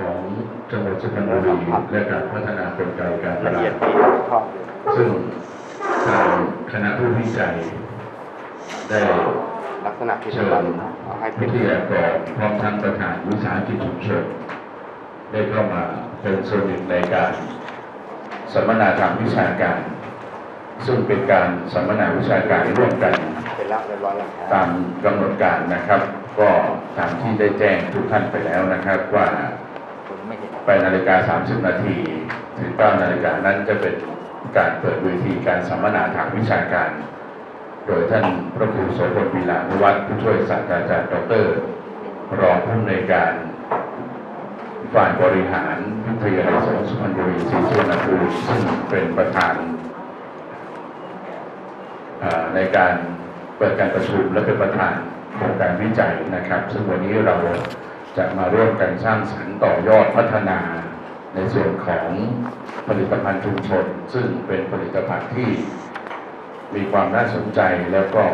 ของจังหวัดสุพรรณบุรีและการพัฒนากลไกการตลาดซึ่งทางคณะผู้วิจัยได้ลักษณะที่เชิญวิทยากรพร้อมทั้งประธานวิสาหกิจชุมชนได้เข้ามาเป็นส่วนหนึ่งในการสัมมนาทางวิชาการ ซึ่งเป็นการสัมมนาวิชาการร่วมกันตามกำหนดการนะครับ ก็ ตามที่ได้แจ้งทุกท่านไปแล้วนะครับว่าไปนาฬิกา 30 นาทีถึง9นาฬิกานั้นจะเป็นการเปิดเวทีการสัมมนาทางวิชาการ โดยท่านพระครูโสพลวิลานุวัฒน์ผู้ช่วยศาสตราจารย์ดร รองผู้อำนวยการฝ่ายบริหารวิทยาลัยสงฆ์สุพรรณบุรีศรีสุวรรณภูมิซึ่งเป็นประธานในการเปิดการประชุมและเป็นประธาน การวิจัยนะครับ ซึ่งวันนี้เราจะมาร่วมกันสร้างสรรค์ต่อยอดพัฒนา ในส่วนของผลิตภัณฑ์ชุมชน ซึ่งเป็นผลิตภัณฑ์ที่มีความน่าสนใจแล้วก็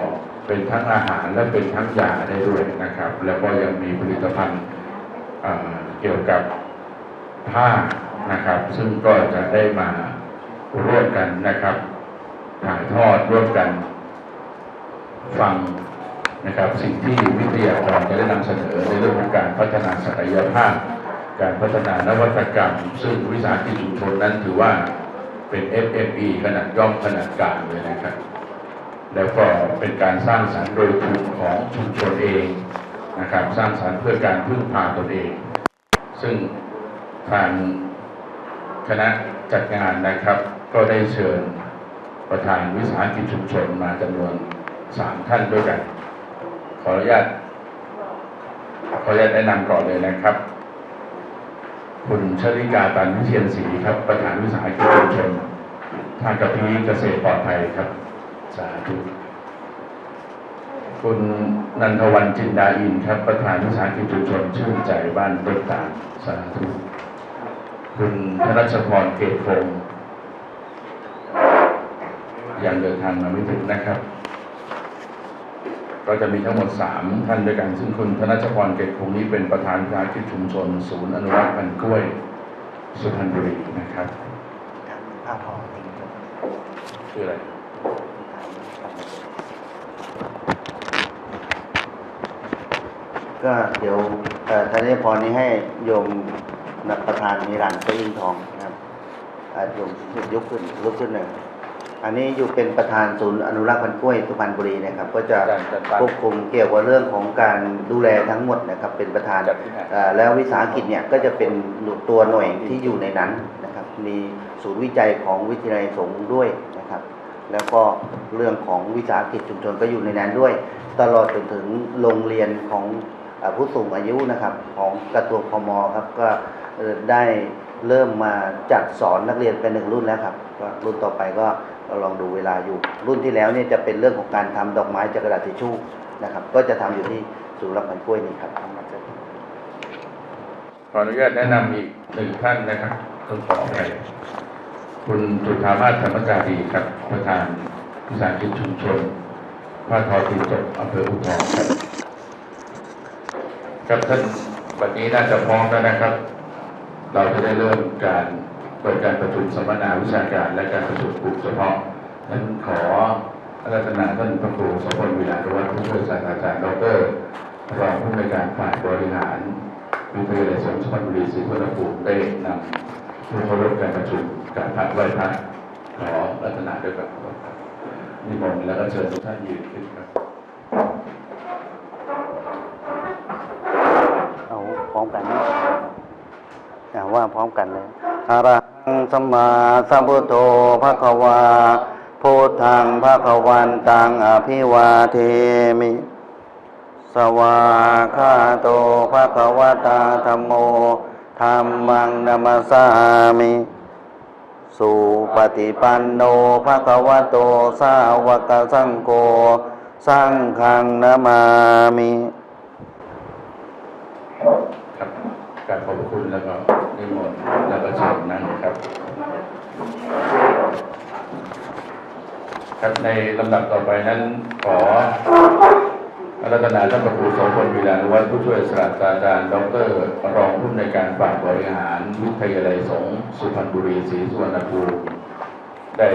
เป็นทั้งอาหารและเป็นทั้งยาได้ด้วยนะครับ แล้วก็ยังมีผลิตภัณฑ์เอ่อเกี่ยวกับผ้านะครับ ซึ่งก็จะได้มาร่วมกันนะครับถ่ายทอดร่วมกันฟัง นะครับสิ่งที่วิทยากรจะได้นำเสนอในเรื่องของการพัฒนาศักยภาพ การพัฒนานวัตกรรม ซึ่งวิสาหกิจชุมชนนั้นถือว่าเป็น FME ขนาดย่อมขนาดกลางเลยนะครับ แล้วก็เป็นการสร้างสรรค์โดยกลุ่มของชุมชนเองนะครับสร้างสรรค์เพื่อการพึ่งพาตนเอง ซึ่งทางคณะจัดงานนะครับ ก็ได้เชิญประธานวิสาหกิจชุมชนมาจำนวนสามท่านด้วยกัน ออนุญาตขออนุญาตแนะนำก่อนเลยนะครับ คุณชลิกาตันวิเชียนศรีครับ ประธานวิสาหกิจชุมชนทางกะพีเกษตรปลอดภัยครับ สาธุคุณนันทวันจินดาอินครับ ประธานวิสาหกิจชุมชนชื่นใจบ้านต้นตาลสาธุคุณธนชพรเกตพงศ์ยังเดินทางมาไม่ถึงนะครับ ก็จะมีทั้งหมดสามท่านด้วยกัน ซึ่งคุณธนชพรเกตพงศ์นี้เป็นประธานวิสาหกิจชุมชน ศูนย์อนุรักษ์พันธุ์กล้วย สุพรรณบุรีนะครับผ้าทอจริงครับชื่ออะไรก็เดี๋ยวเอ่อท่านนี้พรนี้ให้โยมนักประธานมีรันก็ยิ่งทองนะครับอ่าโยมยกขึ้นลุกขึ้นหนึ่ง อันนี้อยู่เป็นประธานศูนย์อนุรักษ์พันธุ์กล้วยสุพรรณบุรีนะครับก็จะอาจารย์จัดตั้งควบคุมเกี่ยวกับเรื่องของการดูแลทั้งหมดนะครับเป็นประธานจัดที่ไหนเอ่อแล้ววิสาหกิจเนี่ยก็จะเป็นตัวหน่วยที่อยู่ในนั้นนะครับ มีศูนย์วิจัยของวิทยาลัยสงฆ์ด้วยนะครับ แล้วก็เรื่องของวิสาหกิจชุมชนก็อยู่ในนั้นด้วย ตลอดจนถึงโรงเรียนของเอ่อผู้สูงอายุนะครับของกระทรวงพมครับก็เอ่อได้เริ่มมาจัดสอนนักเรียนเป็นหนึ่งรุ่นแล้วครับก็รุ่นต่อไปก็ เราลองดูเวลาอยู่ รุ่นที่แล้วเนี่ยจะเป็นเรื่องของการทำดอกไม้จากกระดาษทิชชู่นะครับ ก็จะทำอยู่ที่ศูนย์รับพันกล้วยนี่ครับขออนุญาตแนะนำอีกหนึ่งท่านนะครับต้องขออภัยคุณจุธามาศธรรมจารีครับประธานวิสาหกิจชุมชนพระทอตีจบอำเภออุทองครับครับท่านวันนี้น่าจะพร้อมแล้วนะครับ เราจะได้เริ่มการ เปิดการประชุมสัมมนาวิชาการและการประชุมกลุ่มเฉพาะนั้นขออารัตนาท่านพระครูสมพลวิลานุวัฒน์ผู้ช่วยศาสตราจารย์ดอกเตอรรองผู้อำนวยการฝ่ายบริหารวิทยาลัยสงฆ์สุพรรณบุรีศรีสุวรรณภูมิได้นำผู้เข้าร่วมการประชุมการพักไหว้พระขอรัตนาด้วยครับนิมนต์แล้วก็เชิญทุกท่านยืนขึ้นครับเอาพร้อมกันนะอ่ว่าพร้อมกันเลย อระหังสัมมาสัมพุทโธภะคะวาพุทธังภะคะวันตังอภิวาเทมิ สวาคาโตภะคะวตาธรรมโมธรรมังนามาสามิสุปฏิปันโนภะคะวะโตสาวกสังโฆสังฆังนามามิครับการขอบคุณแล้วก็นิมนต์แล้วก็เชิญนั่งครับ ครับในลำดับต่อไปนั้นขออารัตนาท่านพระครูโสพลวีลานุวัฒน์ผู้ช่วยศาสตราจารย์ดรรองผู้อำนการฝ่ายบริหารวิทยาลัยสงฆ์สุพรรณบุรีศรีสุวรรณภูมิได้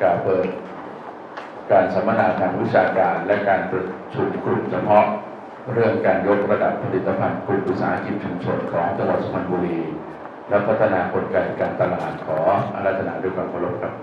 กล่าวเปิด การสัมมนาทางวิชาการและการประชุมกลุ่มเฉพาะ เรื่องการยกระดับผลิตภัณฑ์กลุ่มวิสาหกิจชุมชนของจังหวัดสุพรรณบุรี และพัฒนากลไกการตลาดขออาราธนาด้วยความเคารพครับ